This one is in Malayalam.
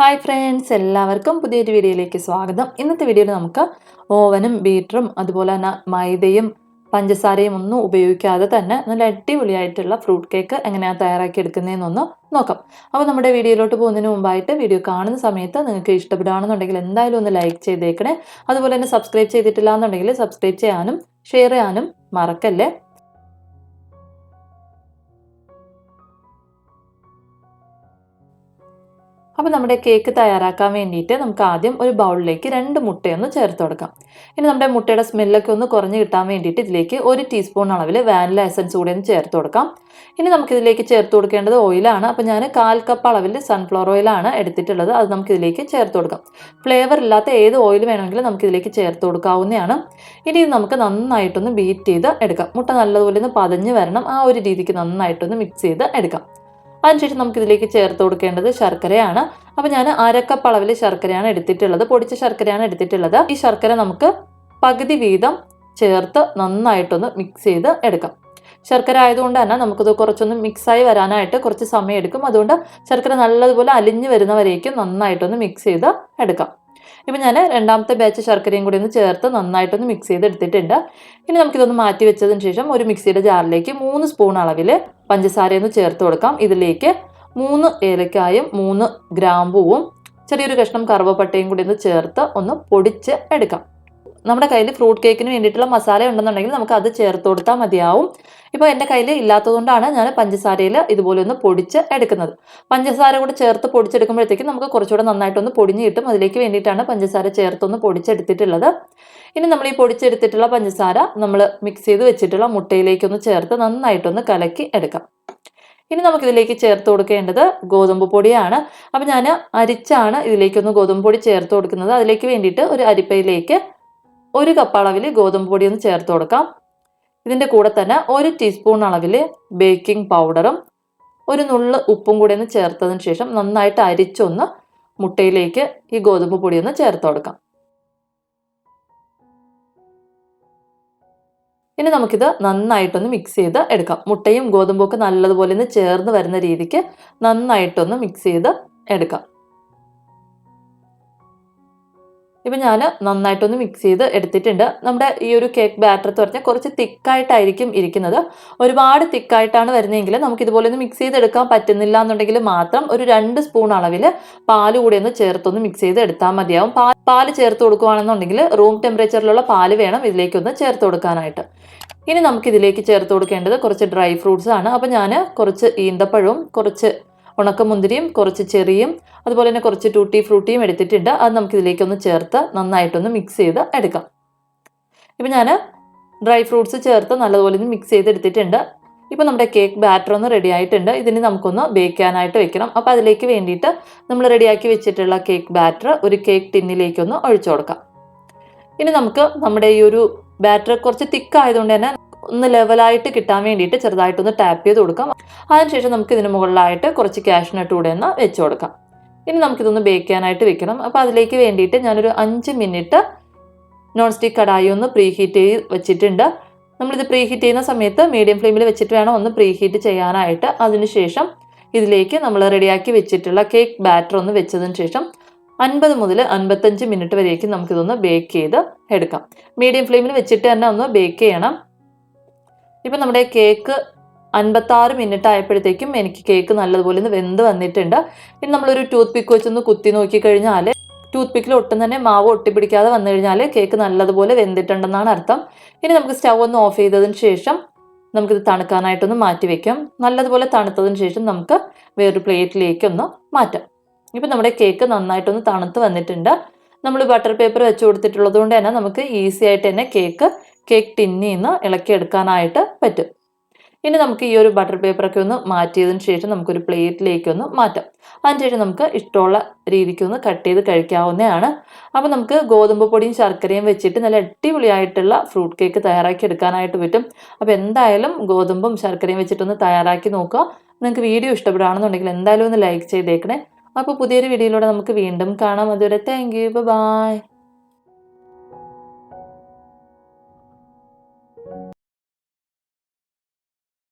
ഹായ് ഫ്രണ്ട്സ് എല്ലാവർക്കും പുതിയൊരു വീഡിയോയിലേക്ക് സ്വാഗതം. ഇന്നത്തെ വീഡിയോയിൽ നമുക്ക് ഓവനും ബീറ്ററും അതുപോലെ തന്നെ മൈദയും പഞ്ചസാരയും ഒന്നും ഉപയോഗിക്കാതെ തന്നെ നല്ല അടിപൊളിയായിട്ടുള്ള ഫ്രൂട്ട് കേക്ക് എങ്ങനെയാണ് തയ്യാറാക്കി എടുക്കുന്നതെന്നൊന്ന് നോക്കാം. അപ്പോൾ നമ്മുടെ വീഡിയോയിലോട്ട് പോകുന്നതിന് മുമ്പായിട്ട് വീഡിയോ കാണുന്ന സമയത്ത് നിങ്ങൾക്ക് ഇഷ്ടപ്പെടുകയാണെന്നുണ്ടെങ്കിൽ എന്തായാലും ഒന്ന് ലൈക്ക് ചെയ്തേക്കണേ. അതുപോലെ തന്നെ സബ്സ്ക്രൈബ് ചെയ്തിട്ടില്ല എന്നുണ്ടെങ്കിൽ സബ്സ്ക്രൈബ് ചെയ്യാനും ഷെയർ ചെയ്യാനും മറക്കല്ലേ? അപ്പോൾ നമ്മുടെ കേക്ക് തയ്യാറാക്കാൻ വേണ്ടിയിട്ട് നമുക്ക് ആദ്യം ഒരു ബൗളിലേക്ക് രണ്ട് മുട്ടയൊന്ന് ചേർത്ത് കൊടുക്കാം. ഇനി നമ്മുടെ മുട്ടയുടെ സ്മെല്ലൊക്കെ ഒന്ന് കുറഞ്ഞ് കിട്ടാൻ വേണ്ടിയിട്ട് ഇതിലേക്ക് ഒരു ടീസ്പൂൺ അളവിൽ വാനില എസൻസ് കൂടി ഒന്ന് ചേർത്ത് കൊടുക്കാം. ഇനി നമുക്കിതിലേക്ക് ചേർത്ത് കൊടുക്കേണ്ടത് ഓയിലാണ് അപ്പോൾ ഞാൻ കാൽ കപ്പ് അളവിൽ സൺഫ്ലവർ ഓയിലാണ് എടുത്തിട്ടുള്ളത്. അത് നമുക്കിതിലേക്ക് ചേർത്ത് കൊടുക്കാം. ഫ്ലേവർ ഇല്ലാത്ത ഏത് ഓയിൽ വേണമെങ്കിലും നമുക്കിതിലേക്ക് ചേർത്ത് കൊടുക്കാവുന്നതാണ്. ഇനി ഇത് നമുക്ക് നന്നായിട്ടൊന്ന് ബീറ്റ് ചെയ്ത് എടുക്കാം. മുട്ട നല്ലതുപോലെ ഒന്ന് പതഞ്ഞ് വരണം. ആ ഒരു രീതിക്ക് നന്നായിട്ടൊന്ന് മിക്സ് ചെയ്ത് എടുക്കാം. അതിനുശേഷം നമുക്ക് ഇതിലേക്ക് ചേർത്ത് കൊടുക്കേണ്ടത് ശർക്കരയാണ്. അപ്പോൾ ഞാൻ അരക്കപ്പ് അളവിൽ ശർക്കരയാണ് എടുത്തിട്ടുള്ളത്. പൊടിച്ച ശർക്കരയാണ് എടുത്തിട്ടുള്ളത്. ഈ ശർക്കര നമുക്ക് പകുതി വീതം ചേർത്ത് നന്നായിട്ടൊന്ന് മിക്സ് ചെയ്ത് എടുക്കാം. ശർക്കര ആയതുകൊണ്ട് തന്നെ നമുക്കത് കുറച്ചൊന്ന് മിക്സായി വരാനായിട്ട് കുറച്ച് സമയം എടുക്കും. അതുകൊണ്ട് ശർക്കര നല്ലതുപോലെ അലിഞ്ഞു വരുന്നവരേക്കും നന്നായിട്ടൊന്ന് മിക്സ് ചെയ്ത് എടുക്കാം. ഇപ്പം ഞാൻ രണ്ടാമത്തെ ബാച്ച് ശർക്കരയും കൂടി ഒന്ന് ചേർത്ത് നന്നായിട്ടൊന്ന് മിക്സ് ചെയ്ത് എടുത്തിട്ടുണ്ട്. ഇനി നമുക്കിതൊന്ന് മാറ്റി വെച്ചതിന് ശേഷം ഒരു മിക്സിയുടെ ജാറിലേക്ക് മൂന്ന് സ്പൂൺ അളവിൽ പഞ്ചസാരയൊന്ന് ചേർത്ത് കൊടുക്കാം. ഇതിലേക്ക് മൂന്ന് ഏലക്കായും മൂന്ന് ഗ്രാമ്പൂവും ചെറിയൊരു കഷ്ണം കറുവപ്പട്ടയും കൂടി ഒന്ന് ചേർത്ത് ഒന്ന് പൊടിച്ച് എടുക്കാം. നമ്മുടെ കയ്യിൽ ഫ്രൂട്ട് കേക്കിന് വേണ്ടിയിട്ടുള്ള മസാല ഉണ്ടെന്നുണ്ടെങ്കിൽ നമുക്ക് അത് ചേർത്ത് കൊടുത്താൽ മതിയാവും. ഇപ്പോൾ എന്റെ കയ്യിൽ ഇല്ലാത്തതുകൊണ്ടാണ് ഞാൻ പഞ്ചസാരയിൽ ഇതുപോലെ ഒന്ന് പൊടിച്ച് എടുക്കുന്നത്. പഞ്ചസാര കൂടെ ചേർത്ത് പൊടിച്ചെടുക്കുമ്പോഴത്തേക്കും നമുക്ക് കുറച്ചുകൂടെ നന്നായിട്ടൊന്ന് പൊടിഞ്ഞ് കിട്ടും. അതിലേക്ക് വേണ്ടിയിട്ടാണ് പഞ്ചസാര ചേർത്തൊന്ന് പൊടിച്ചെടുത്തിട്ടുള്ളത്. ഇനി നമ്മൾ ഈ പൊടിച്ചെടുത്തിട്ടുള്ള പഞ്ചസാര നമ്മൾ മിക്സ് ചെയ്ത് വെച്ചിട്ടുള്ള മുട്ടയിലേക്കൊന്ന് ചേർത്ത് നന്നായിട്ടൊന്ന് കലക്കി എടുക്കാം. ഇനി നമുക്കിതിലേക്ക് ചേർത്ത് കൊടുക്കേണ്ടത് ഗോതമ്പ് പൊടിയാണ്. അപ്പം ഞാൻ അരിച്ചാണ് ഇതിലേക്കൊന്ന് ഗോതമ്പ് പൊടി ചേർത്ത് കൊടുക്കുന്നത്. അതിലേക്ക് വേണ്ടിയിട്ട് ഒരു അരിപ്പയിലേക്ക് ഒരു കപ്പ് അളവിൽ ഗോതമ്പ് പൊടി ഒന്ന് ചേർത്ത് കൊടുക്കാം. ഇതിന്റെ കൂടെ തന്നെ ഒരു ടീസ്പൂൺ അളവിൽ ബേക്കിംഗ് പൗഡറും ഒരു നുള്ള് ഉപ്പും കൂടി ഒന്ന് ചേർത്തതിന് ശേഷം നന്നായിട്ട് അരിച്ചൊന്ന് മുട്ടയിലേക്ക് ഈ ഗോതമ്പ് പൊടി ഒന്ന് ചേർത്ത് കൊടുക്കാം. ഇനി നമുക്കിത് നന്നായിട്ടൊന്ന് മിക്സ് ചെയ്ത് എടുക്കാം. മുട്ടയും ഗോതമ്പും ഒക്കെ നല്ലതുപോലെ ഒന്ന് ചേർന്ന് വരുന്ന രീതിക്ക് നന്നായിട്ടൊന്ന് മിക്സ് ചെയ്ത് എടുക്കാം. ഇപ്പം ഞാൻ നന്നായിട്ടൊന്ന് മിക്സ് ചെയ്ത് എടുത്തിട്ടുണ്ട്. നമ്മുടെ ഈ ഒരു കേക്ക് ബാറ്റർ എന്ന് പറഞ്ഞാൽ കുറച്ച് തിക്കായിട്ടായിരിക്കും ഇരിക്കുന്നത്. ഒരുപാട് തിക്കായിട്ടാണ് വരുന്നതെങ്കിൽ നമുക്ക് ഇതുപോലെ ഒന്ന് മിക്സ് ചെയ്തെടുക്കാൻ പറ്റുന്നില്ല എന്നുണ്ടെങ്കിൽ മാത്രം ഒരു രണ്ട് സ്പൂൺ അളവിൽ പാൽ കൂടി ഒന്ന് ചേർത്തൊന്ന് മിക്സ് ചെയ്ത് എടുത്താൽ മതിയാവും. പാൽ പാൽ ചേർത്ത് കൊടുക്കുകയാണെന്നുണ്ടെങ്കിൽ റൂം ടെമ്പറേച്ചറിലുള്ള പാൽ വേണം ഇതിലേക്കൊന്ന് ചേർത്ത് കൊടുക്കാനായിട്ട്. ഇനി നമുക്കിതിലേക്ക് ചേർത്ത് കൊടുക്കേണ്ടത് കുറച്ച് ഡ്രൈ ഫ്രൂട്ട്സ് ആണ്. അപ്പോൾ ഞാൻ കുറച്ച് ഈന്തപ്പഴവും കുറച്ച് ഉണക്കമുന്തിരിയും കുറച്ച് ചെറിയും അതുപോലെ തന്നെ കുറച്ച് ടൂട്ടി ഫ്രൂട്ടിയും എടുത്തിട്ടുണ്ട്. അത് നമുക്ക് ഇതിലേക്കൊന്ന് ചേർത്ത് നന്നായിട്ടൊന്ന് മിക്സ് ചെയ്ത് എടുക്കാം. ഇപ്പം ഞാൻ ഡ്രൈ ഫ്രൂട്ട്സ് ചേർത്ത് നല്ലതുപോലെ ഒന്ന് മിക്സ് ചെയ്തെടുത്തിട്ടുണ്ട് ഇപ്പോൾ നമ്മുടെ കേക്ക് ബാറ്റർ ഒന്ന് റെഡി ആയിട്ടുണ്ട്. ഇതിന് നമുക്കൊന്ന് ബേക്ക് വെക്കണം. അപ്പോൾ അതിലേക്ക് വേണ്ടിയിട്ട് നമ്മൾ റെഡിയാക്കി വെച്ചിട്ടുള്ള കേക്ക് ബാറ്റർ ഒരു കേക്ക് ടിന്നിലേക്കൊന്ന് ഒഴിച്ചു കൊടുക്കാം. ഇനി നമുക്ക് നമ്മുടെ ഈ ഒരു ബാറ്റർ കുറച്ച് തിക്കായതുകൊണ്ട് തന്നെ ഒന്ന് ലെവലായിട്ട് കിട്ടാൻ വേണ്ടിയിട്ട് ചെറുതായിട്ടൊന്ന് ടാപ്പ് ചെയ്ത് കൊടുക്കാം. അതിനുശേഷം നമുക്ക് ഇതിന് മുകളിലായിട്ട് കുറച്ച് ക്യാഷ്നട്ട് കൂടെ ഒന്ന് വെച്ച് കൊടുക്കാം. ഇനി നമുക്കിതൊന്ന് ബേക്ക് ചെയ്യാനായിട്ട് വെക്കണം. അപ്പോൾ അതിലേക്ക് വേണ്ടിയിട്ട് ഞാനൊരു അഞ്ച് മിനിറ്റ് നോൺ സ്റ്റിക്ക് കടായി ഒന്ന് പ്രീ ഹീറ്റ് ചെയ്ത് വെച്ചിട്ടുണ്ട്. നമ്മളിത് പ്രീ ഹീറ്റ് ചെയ്യുന്ന സമയത്ത് മീഡിയം ഫ്ലെയിമിൽ വെച്ചിട്ട് വേണം ഒന്ന് പ്രീ ഹീറ്റ് ചെയ്യാനായിട്ട്. അതിനുശേഷം ഇതിലേക്ക് നമ്മൾ റെഡിയാക്കി വെച്ചിട്ടുള്ള കേക്ക് ബാറ്റർ ഒന്ന് വെച്ചതിന് ശേഷം അൻപത് മുതൽ അൻപത്തഞ്ച് മിനിറ്റ് വരേക്കും നമുക്കിതൊന്ന് ബേക്ക് ചെയ്ത് എടുക്കാം. മീഡിയം ഫ്ലെയിമിൽ വെച്ചിട്ട് തന്നെ ഒന്ന് ബേക്ക് ചെയ്യണം. ഇപ്പം നമ്മുടെ കേക്ക് അൻപത്താറ് മിനിറ്റ് ആയപ്പോഴത്തേക്കും എനിക്ക് കേക്ക് നല്ലതുപോലെ ഒന്ന് വെന്ത് വന്നിട്ടുണ്ട്. പിന്നെ നമ്മളൊരു ടൂത്ത് പിക്ക് വെച്ചൊന്ന് കുത്തി നോക്കി കഴിഞ്ഞാൽ ടൂത്ത് പിക്കിൽ ഒട്ടും തന്നെ മാവ് ഒട്ടിപ്പിടിക്കാതെ വന്നു കഴിഞ്ഞാൽ കേക്ക് നല്ലതുപോലെ വെന്തിട്ടുണ്ടെന്നാണ് അർത്ഥം. ഇനി നമുക്ക് സ്റ്റവ് ഒന്ന് ഓഫ് ചെയ്തതിന് ശേഷം നമുക്കിത് തണുക്കാനായിട്ടൊന്ന് മാറ്റി വെക്കാം. നല്ലതുപോലെ തണുത്തതിന് ശേഷം നമുക്ക് വേറൊരു പ്ലേറ്റിലേക്കൊന്ന് മാറ്റാം. ഇപ്പം നമ്മുടെ കേക്ക് നന്നായിട്ടൊന്ന് തണുത്ത് വന്നിട്ടുണ്ട്. നമ്മൾ ബട്ടർ പേപ്പർ വെച്ച് കൊടുത്തിട്ടുള്ളത് കൊണ്ട് തന്നെ നമുക്ക് ഈസി ആയിട്ട് തന്നെ കേക്ക് കേക്ക് ടിന്നിൽ നിന്ന് ഇളക്കിയെടുക്കാനായിട്ട് പറ്റും. ഇനി നമുക്ക് ഈ ഒരു ബട്ടർ പേപ്പറൊക്കെ ഒന്ന് മാറ്റിയതിന് ശേഷം നമുക്കൊരു പ്ലേറ്റിലേക്ക് ഒന്ന് മാറ്റാം. അതിനുശേഷം നമുക്ക് ഇഷ്ടമുള്ള രീതിക്ക് ഒന്ന് കട്ട് ചെയ്ത് കഴിക്കാവുന്നതാണ്. അപ്പോൾ നമുക്ക് ഗോതമ്പ് പൊടിയും ശർക്കരയും വെച്ചിട്ട് നല്ല അടിപൊളിയായിട്ടുള്ള ഫ്രൂട്ട് കേക്ക് തയ്യാറാക്കി എടുക്കാനായിട്ട് പറ്റും. അപ്പോൾ എന്തായാലും ഗോതമ്പും ശർക്കരയും വെച്ചിട്ടൊന്ന് തയ്യാറാക്കി നോക്കുക. നിങ്ങൾക്ക് വീഡിയോ ഇഷ്ടപ്പെടുകയാണെന്നുണ്ടെങ്കിൽ എന്തായാലും ഒന്ന് ലൈക്ക് ചെയ്തേക്കണേ. അപ്പോൾ പുതിയൊരു വീഡിയോയിലൂടെ നമുക്ക് വീണ്ടും കാണാം. അതുവരെ താങ്ക് യു ബൈ